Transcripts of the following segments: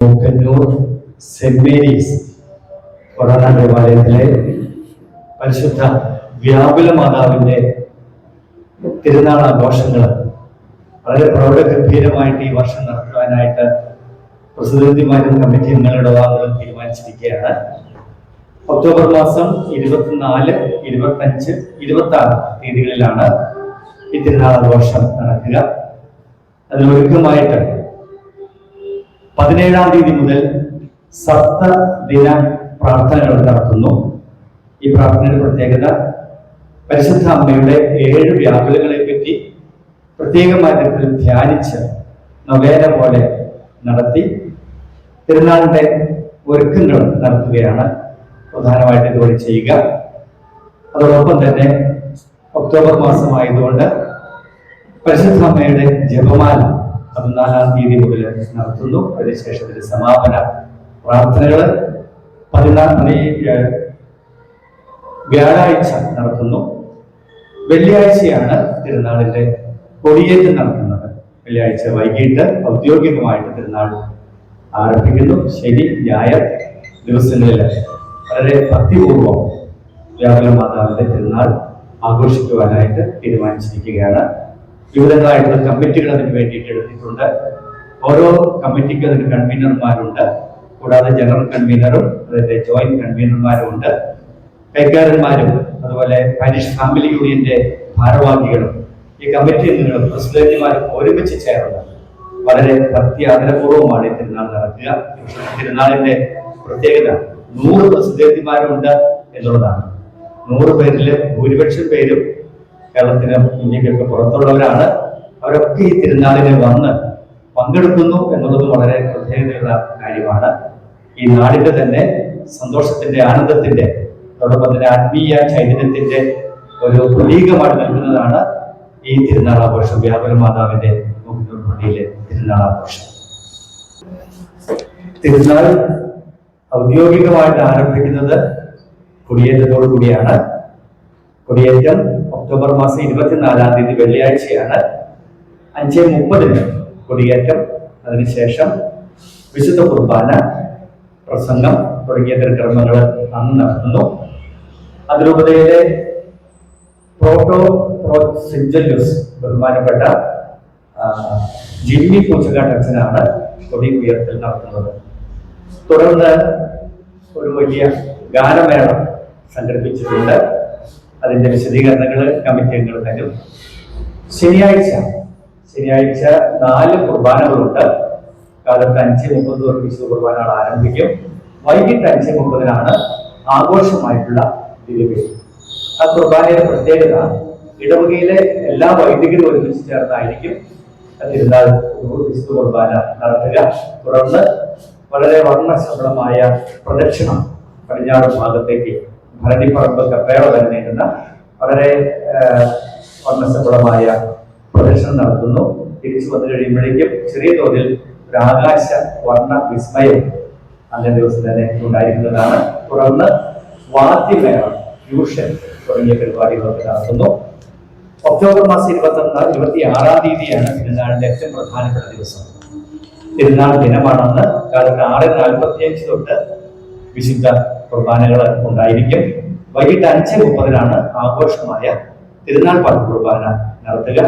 Mookkannoor saint Mary's corona ദേവാലയത്തിലെ പരിശുദ്ധ വ്യാപുല മാതാവിന്റെ തിരുനാൾ ആഘോഷങ്ങൾ വളരെ പ്രൗഢഗംഭീരമായിട്ട് ഈ വർഷം നടത്തുവാനായിട്ട് പ്രസിദ്ധന്തിമാരും കമ്മിറ്റി അംഗങ്ങളുടെ ഭാഗങ്ങളും തീരുമാനിച്ചിരിക്കുകയാണ്. ഒക്ടോബർ മാസം ഇരുപത്തിനാല് ഇരുപത്തഞ്ച് ഇരുപത്തി ആറ് തീയതികളിലാണ് ഈ തിരുനാൾ ആഘോഷം നടക്കുക. അതിനൊരുക്കമായിട്ട് പതിനേഴാം തീയതി മുതൽ സപ്ത ദിന പ്രാർത്ഥനകൾ നടത്തുന്നു. ഈ പ്രാർത്ഥനയുടെ പ്രത്യേകത പരിശുദ്ധ അമ്മയുടെ ഏഴ് വ്യാകുലങ്ങളെ പറ്റി പ്രത്യേകമായ തരത്തിൽ ധ്യാനിച്ച് നവേന പോലെ നടത്തി തിരുനാളിന്റെ ഒരുക്കങ്ങൾ നടത്തുകയാണ്. പ്രധാനമായിട്ട് ഇതുവഴി ചെയ്യുക. അതോടൊപ്പം തന്നെ ഒക്ടോബർ മാസമായതുകൊണ്ട് പരിശുദ്ധ അമ്മയുടെ ജപമാല പതിനാലാം തീയതി മുതൽ നടത്തുന്നു. അതിനുശേഷം ഇതിന്റെ സമാപന പ്രാർത്ഥനകൾ പതിനാല് മണി വ്യാഴാഴ്ച നടത്തുന്നു. വെള്ളിയാഴ്ചയാണ് തിരുനാളിന്റെ കൊടിയേറ്റം നടത്തുന്നത്. വെള്ളിയാഴ്ച വൈകിട്ട് ഔദ്യോഗികമായിട്ട് തിരുനാൾ ആരംഭിക്കുന്നു. ശനി ഞായർ ദിവസങ്ങളിൽ വളരെ ഭക്തിപൂർവം വ്യാപന മാതാവിന്റെ തിരുനാൾ ആഘോഷിക്കുവാനായിട്ട് തീരുമാനിച്ചിരിക്കുകയാണ്. വിവിധങ്ങളായിട്ടുള്ള കമ്മിറ്റികൾ അതിന് വേണ്ടിയിട്ട് എടുത്തിട്ടുണ്ട്. ഓരോ കമ്മിറ്റിക്ക് അതിന് കൺവീനർമാരുണ്ട് കൂടാതെ ജനറൽ കൺവീനറും അതിന്റെ ജോയിന്റ് കൺവീനർമാരും ഉണ്ട്. കൈക്കാരന്മാരും അതുപോലെ പാരിഷ് ഫാമിലി യൂണിയന്റെ ഭാരവാഹികളും ഈ കമ്മിറ്റി അംഗങ്ങളും പ്രസിഡന്റുമാരും ഒരുമിച്ച് ചേർന്ന് വളരെ ഭക്തി ആദരപൂർവമാണ് ഈ തിരുനാൾ നടക്കുക. തിരുനാളിന്റെ പ്രത്യേകത നൂറ് പ്രസിദ്ധന്തിമാരുണ്ട് എന്നുള്ളതാണ്. നൂറ് പേരിൽ ഭൂരിപക്ഷം പേരും കേരളത്തിന് ഇന്ത്യക്കൊക്കെ പുറത്തുള്ളവരാണ്. അവരൊക്കെ ഈ തിരുനാളിന് വന്ന് പങ്കെടുക്കുന്നു എന്നുള്ളത് വളരെ പ്രത്യേകതയുള്ള കാര്യമാണ്. ഈ നാടിന്റെ തന്നെ സന്തോഷത്തിന്റെ ആനന്ദത്തിന്റെ അതോടൊപ്പം തന്നെ ആത്മീയ ചൈതന്യത്തിന്റെ ഒരു പ്രതീകമായി നൽകുന്നതാണ് ഈ തിരുനാൾ ആഘോഷം വ്യാപന മാതാവിന്റെ പള്ളിയിലെ തിരുനാൾ ആഘോഷം തിരുനാൾ ഔദ്യോഗികമായിട്ട് ആരംഭിക്കുന്നത് കുടിയേറ്റത്തോടു കൂടിയാണ്. കൊടിയേറ്റം ഒക്ടോബർ മാസം ഇരുപത്തിനാലാം തീയതി വെള്ളിയാഴ്ചയാണ്. അഞ്ച് മുപ്പതിന് കൊടിയേറ്റം. അതിനുശേഷം വിശുദ്ധ കുർബാന പ്രസംഗം തുടങ്ങിയ തിരുക്കർമ്മങ്ങൾ അന്ന് നടത്തുന്നു അതിരൂപതയിലെ പ്രോട്ടോ പ്രോ പ്രോസിഞ്ചല്യൂസ് ബഹുമാനപ്പെട്ട ജിമ്മി പൂച്ചക്കാട്ട് അച്ഛനാണ് കൊടി ഉയർത്തൽ നടത്തുന്നത്. തുടർന്ന് ഒരു വലിയ ഗാനമേള സംഘടിപ്പിച്ചിട്ടുണ്ട്. അതിന്റെ വിശദീകരണങ്ങൾ കമ്മിറ്റി അംഗങ്ങൾ തരും. ശനിയാഴ്ച ശനിയാഴ്ച നാല് കുർബാനകളുണ്ട്. കാലത്ത് അഞ്ച് മുപ്പത് തൊട്ട് വിശുദ്ധ കുർബാനകൾ ആരംഭിക്കും. വൈകിട്ട് അഞ്ച് മുപ്പതിനാണ് ആഘോഷമായിട്ടുള്ള ദിവ്യബലി ആ കുർബാനയുടെ പ്രത്യേകത ഇടവകയിലെ എല്ലാ വൈദികരും ഒരുമിച്ച് ചേർന്നായിരിക്കും. തിരുനാൾ വിശുദ്ധ കുർബാന നടത്തുക. തുടർന്ന് വളരെ വർണശബളമായ പ്രദക്ഷിണം പടിഞ്ഞാറ് ഭാഗത്തേക്ക് ഭരണിപ്പറമ്പ് കപ്പേള തന്നെ എന്ന വളരെ വർണസഫലമായ പ്രദർശനം നടത്തുന്നു. തിരിച്ചു വന്നു കഴിയുമ്പോഴേക്കും ചെറിയ തോതിൽ ഒരു ആകാശ വർണ വിസ്മയം അന്നേ ദിവസം തന്നെ ഉണ്ടായിരിക്കുന്നതാണ്. തുടർന്ന് വാദ്യമേളം ഫ്യൂഷൻ തുടങ്ങിയ പരിപാടികളൊക്കെ നടത്തുന്നു. ഒക്ടോബർ മാസം ഇരുപത്തി ഒന്ന് ഇരുപത്തി ആറാം തീയതിയാണ് തിരുനാളിന്റെ ഏറ്റവും പ്രധാനപ്പെട്ട ദിവസം. തിരുനാൾ ദിനമാണെന്ന് കാലത്ത് ആറ് നാൽപ്പത്തി അഞ്ച് തൊട്ട് വിശുദ്ധ കുർബാനകൾ ഉണ്ടായിരിക്കും. വൈകിട്ട് അഞ്ച് മുപ്പതിനാണ് ആഘോഷമായ തിരുനാൾ പാട്ട് കുർബാന നടത്തുക.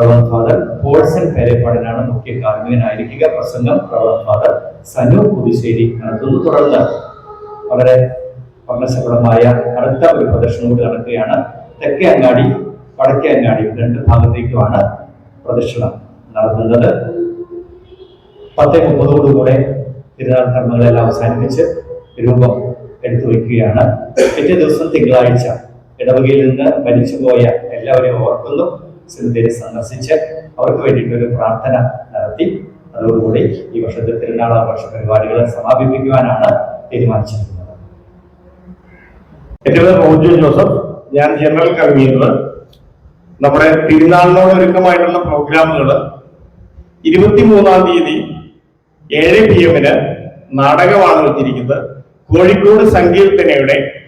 റവൻ ഫാദർ പോൾസൺ പേരെപ്പാടിനാണ് മുഖ്യ കാർമ്മികനായിരിക്കുക. പ്രസംഗം റവൻ ഫാദർ സനു പുതുശ്ശേരി നടത്തുന്നു. തുടർന്ന് വളരെ വർണശബളമായ അടുത്ത ഒരു പ്രദർശനം കൂടി നടക്കുകയാണ്. തെക്കേ അങ്ങാടി വടക്കേ അങ്ങാടി രണ്ട് ഭാഗത്തേക്കുമാണ് പ്രദക്ഷിണം നടത്തുന്നത്. പത്ത് മുപ്പതോടുകൂടെ തിരുനാൾ കർമ്മങ്ങളെല്ലാം അവസാനിപ്പിച്ച് രൂപം എടുത്തു വയ്ക്കുകയാണ്. പിറ്റേ ദിവസം തിങ്കളാഴ്ച ഇടവകയിൽ നിന്ന് മരിച്ചുപോയ എല്ലാവരെയും ഓർക്കുന്നു. സിന്ധുദേവി സന്ദർശിച്ച് അവർക്ക് വേണ്ടിയിട്ട് ഒരു പ്രാർത്ഥന നടത്തി. അതോടുകൂടി ഈ വർഷത്തെ തിരുനാൾ ആഘോഷ പരിപാടികൾ സമാപിപ്പിക്കുവാനാണ് തീരുമാനിച്ചിരിക്കുന്നത്. ജോസഫ് ഞാൻ ജനറൽ കൺവീനർ. നമ്മുടെ തിരുനാളിനോട് ഒരുക്കമായിട്ടുള്ള പ്രോഗ്രാമുകൾ ഇരുപത്തിമൂന്നാം തീയതി ഏഴ് പി എമ്മിന് നാടകമാണ് വെച്ചിരിക്കുന്നത്. കോഴിക്കോട് സങ്കീർത്തനയുടെ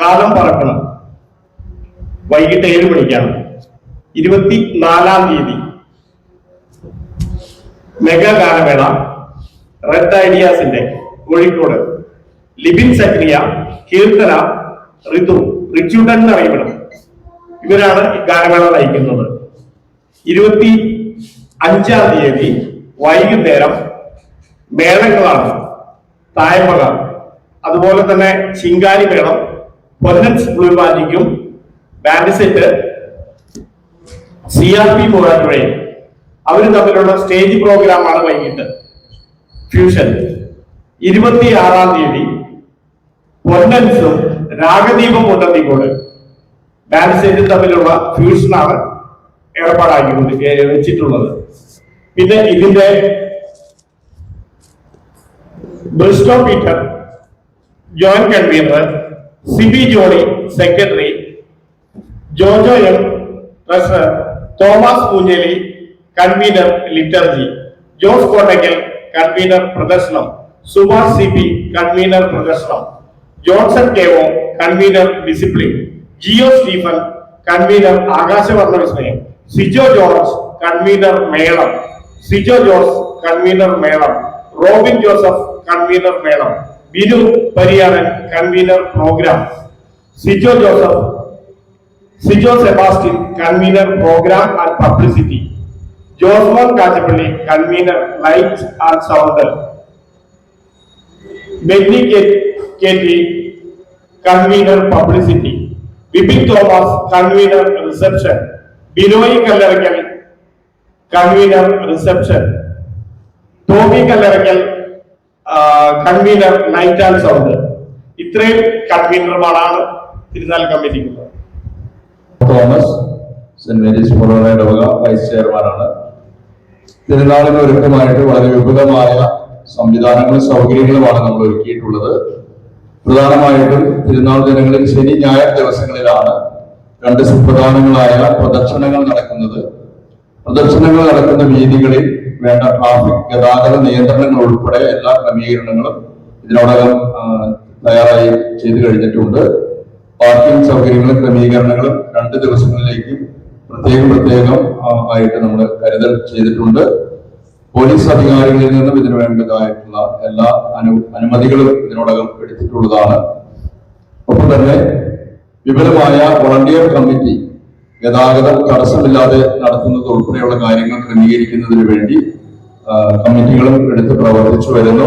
കാലം പറക്കണം. വൈകിട്ട് ഏഴ് മണിക്കാണ്. ഇരുപത്തി നാലാം തീയതി. മെഗാ ഗാനമേള റെഡ് ഐഡിയാസിന്റെ കോഴിക്കോട്. ലിബിൻ സക്രിയ കീർത്തന ഋതു എന്ന് അറിയപ്പെടും ഇവരാണ് ഈ ഗാനമേള നയിക്കുന്നത്. ഇരുപത്തി അഞ്ചാം തീയതി വൈകുന്നേരം മേളങ്ങളാണ്. തായ്മക അതുപോലെ തന്നെ ചിങ്കാരി വേണം Ponnans blue മാജിക്കും band set C R P മൂവാറ്റുപുഴയും അവർ തമ്മിലുള്ള സ്റ്റേജ് പ്രോഗ്രാമാണ് വൈകിട്ട്. ഫ്യൂഷൻ ഇരുപത്തിയാറാം തീയതി പൊന്നൻസും രാഗദീപം കൊണ്ടത്തിക്കോട് ബാൻഡ് സെറ്റ് തമ്മിലുള്ള ഫ്യൂഷനാണ് ഏർപ്പാടാക്കിക്കൊണ്ട് വെച്ചിട്ടുള്ളത്. പിന്നെ ഇതിന്റെ Bristo Peter John convener Siby Jolly secretary Jojo M treasurer Thomas Poonjeli convener liturgy Jose Kottakkal convener പ്രദർശനം സുഭാഷ് സി പി കൺവീനർ പ്രദർശനം Johnson കെവോ convener discipline Jio Stephen convener ആകാശവർണ വിസ്മയം സിജോ ജോർജ് കൺവീനർ മേളം സിജോ ജോർജ് കൺവീനർ മേളം റോബിൻ ജോസഫ് കൺവീനർ മേളം Binu Pariyaran convener program Sijo Joseph Sijo Sebastian convener program and publicity Josemon Kachappilly convener light and sound Benny K T convener publicity Vipin Thomas convener reception Binoy Kallarakkal convener reception Tommy Kallarakkal convener night and sound ഇത്രയും കൺവീനർമാരാണ് തിരുനാൾ കമ്മിറ്റിക്കുള്ളത് Thomas saint Mary's ഫൊറോണ ഇടവക vice ചെയർമാനാണ് തിരുനാളിന് ഒരുക്കമായിട്ട് വളരെ വിപുലമായ സംവിധാനങ്ങളും സൗകര്യങ്ങളുമാണ് നമ്മൾ ഒരുക്കിയിട്ടുള്ളത്. പ്രധാനമായിട്ടും തിരുനാൾ ദിനങ്ങളിൽ ശനി ഞായർ ദിവസങ്ങളിലാണ് രണ്ട് സുപ്രധാനങ്ങളായ പ്രദർശനങ്ങൾ നടക്കുന്നത്. പ്രദർശനങ്ങൾ നടക്കുന്ന വീതികളിൽ വേണ്ട ട്രാഫിക് ഗതാഗത നിയന്ത്രണങ്ങൾ ഉൾപ്പെടെ എല്ലാ ക്രമീകരണങ്ങളും ഇതിനോടകം തയ്യാറായി ചെയ്തു കഴിഞ്ഞിട്ടുണ്ട്. പാർക്കിംഗ് സൗകര്യങ്ങളും ക്രമീകരണങ്ങളും രണ്ട് ദിവസങ്ങളിലേക്ക് പ്രത്യേകം പ്രത്യേകം ആയിട്ട് നമ്മൾ കരുതൽ ചെയ്തിട്ടുണ്ട്. പോലീസ് അധികാരികളിൽ നിന്നും ഇതിനു വേണ്ടതായിട്ടുള്ള എല്ലാ അനു അനുമതികളും ഇതിനോടകം എടുത്തിട്ടുള്ളതാണ്. ഒപ്പം തന്നെ വിപുലമായ വോളണ്ടിയർ കമ്മിറ്റി ഗതാഗതം തടസ്സമില്ലാതെ നടത്തുന്നത് ഉൾപ്പെടെയുള്ള കാര്യങ്ങൾ ക്രമീകരിക്കുന്നതിന് വേണ്ടി കമ്മിറ്റികളും എടുത്ത് പ്രവർത്തിച്ചു വരുന്നു.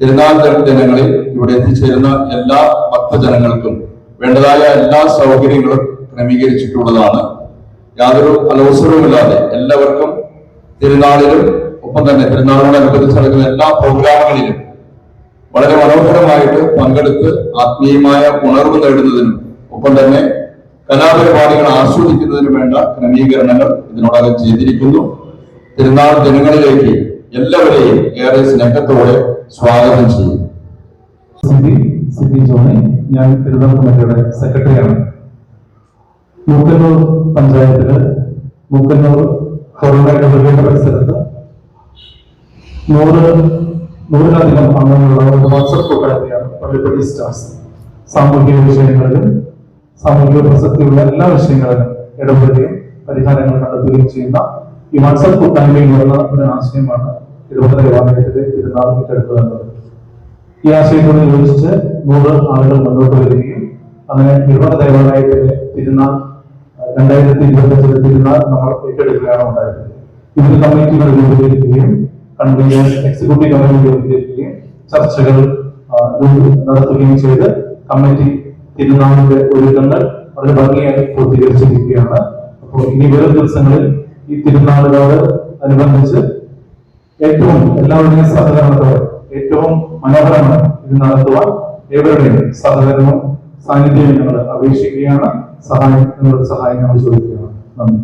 തിരുനാൾ ദിന- ദിനങ്ങളിൽ ഇവിടെ എത്തിച്ചേരുന്ന എല്ലാ ഭക്തജനങ്ങൾക്കും വേണ്ടതായ എല്ലാ സൗകര്യങ്ങളും ക്രമീകരിച്ചിട്ടുള്ളതാണ്. യാതൊരു അലോസരവുമില്ലാതെ എല്ലാവർക്കും തിരുനാളിലും ഒപ്പം തന്നെ തിരുനാളിനോടനുബന്ധിച്ച് നടക്കുന്ന എല്ലാ പ്രോഗ്രാമുകളിലും വളരെ മനോഹരമായിട്ട് പങ്കെടുത്ത് ആത്മീയമായ ഉണർവ് നേടുന്നതിനും ഒപ്പം തന്നെ കലാപരിപാടികൾ ആസ്വദിക്കുന്നതിന് വേണ്ട ക്രമീകരണങ്ങൾ ഇതിനോടകം ചെയ്തിരിക്കുന്നു. തിരുനാൾ ജനങ്ങളിലേക്ക് എല്ലാവരെയും ഏറെ സ്നേഹത്തോടെ സ്വാഗതം ചെയ്യും ഞാൻ തിരുവനന്തപുരം കമ്മിറ്റിയുടെ സെക്രട്ടറിയാണ്. മൂക്കന്നൂർ പഞ്ചായത്തിൽ മൂക്കന്നൂർ കൊറോണയുടെ വീടിന്റെ പരിസരത്ത് നൂറ് നൂറിലധികം അംഗങ്ങളുള്ള ഒരു വാട്സപ്പ് കൂട്ടായ്മയാണ് പള്ളിപ്പള്ളി സ്റ്റാർസ്. സാമൂഹിക വിഷയങ്ങളിലും സാമൂഹിക പ്രസക്തിയുള്ള എല്ലാ വിഷയങ്ങളിലും ഇടപെടുകയും പരിഹാരങ്ങൾ കണ്ടെത്തുകയും ചെയ്യുന്ന ഈ വാട്സപ്പ് കൂട്ടായ്മയിൽ വരുന്ന ഒരു ആശയമാണ് ദേവാലയത്തിലെ തിരുനാൾ ഏറ്റെടുക്കുക എന്നത് ഈ ആശയത്തോട് യോജിച്ച് നൂറ് ആളുകൾ മുന്നോട്ട് വരികയും അങ്ങനെ നിർമ്മല ദേവാലയത്തിലെ തിരുനാൾ രണ്ടായിരത്തി ഇരുപത്തി തിരുനാൾ നമ്മൾ ഏറ്റെടുക്കുകയാണ് ഉണ്ടായത് ഇതിന് കമ്മിറ്റികൾ രൂപീകരിക്കുകയും കൺവീനർ എക്സിക്യൂട്ടീവ് കമ്മിറ്റി രൂപീകരിക്കുകയും ചർച്ചകൾ നടത്തുകയും ചെയ്ത് കമ്മിറ്റി തിരുനാളിന്റെ ഒരുക്കങ്ങൾ വളരെ ഭംഗിയായി പൂർത്തീകരിച്ചിരിക്കുകയാണ്. അപ്പോൾ ഇനി വരും ദിവസങ്ങളിൽ ഈ തിരുനാളുകളോട് അനുബന്ധിച്ച് ഏറ്റവും എല്ലാവരുടെയും സഹകരണത്തോടെ ഏറ്റവും മനോഹരമായി ഇത് നടത്തുവാൻ ഏവരുടെയും സഹകരണവും സാന്നിധ്യവും ഞങ്ങൾ അപേക്ഷിക്കുകയാണ്. സഹായം നിങ്ങളുടെ സഹായം ഞങ്ങൾ ചോദിക്കുകയാണ്. നന്ദി.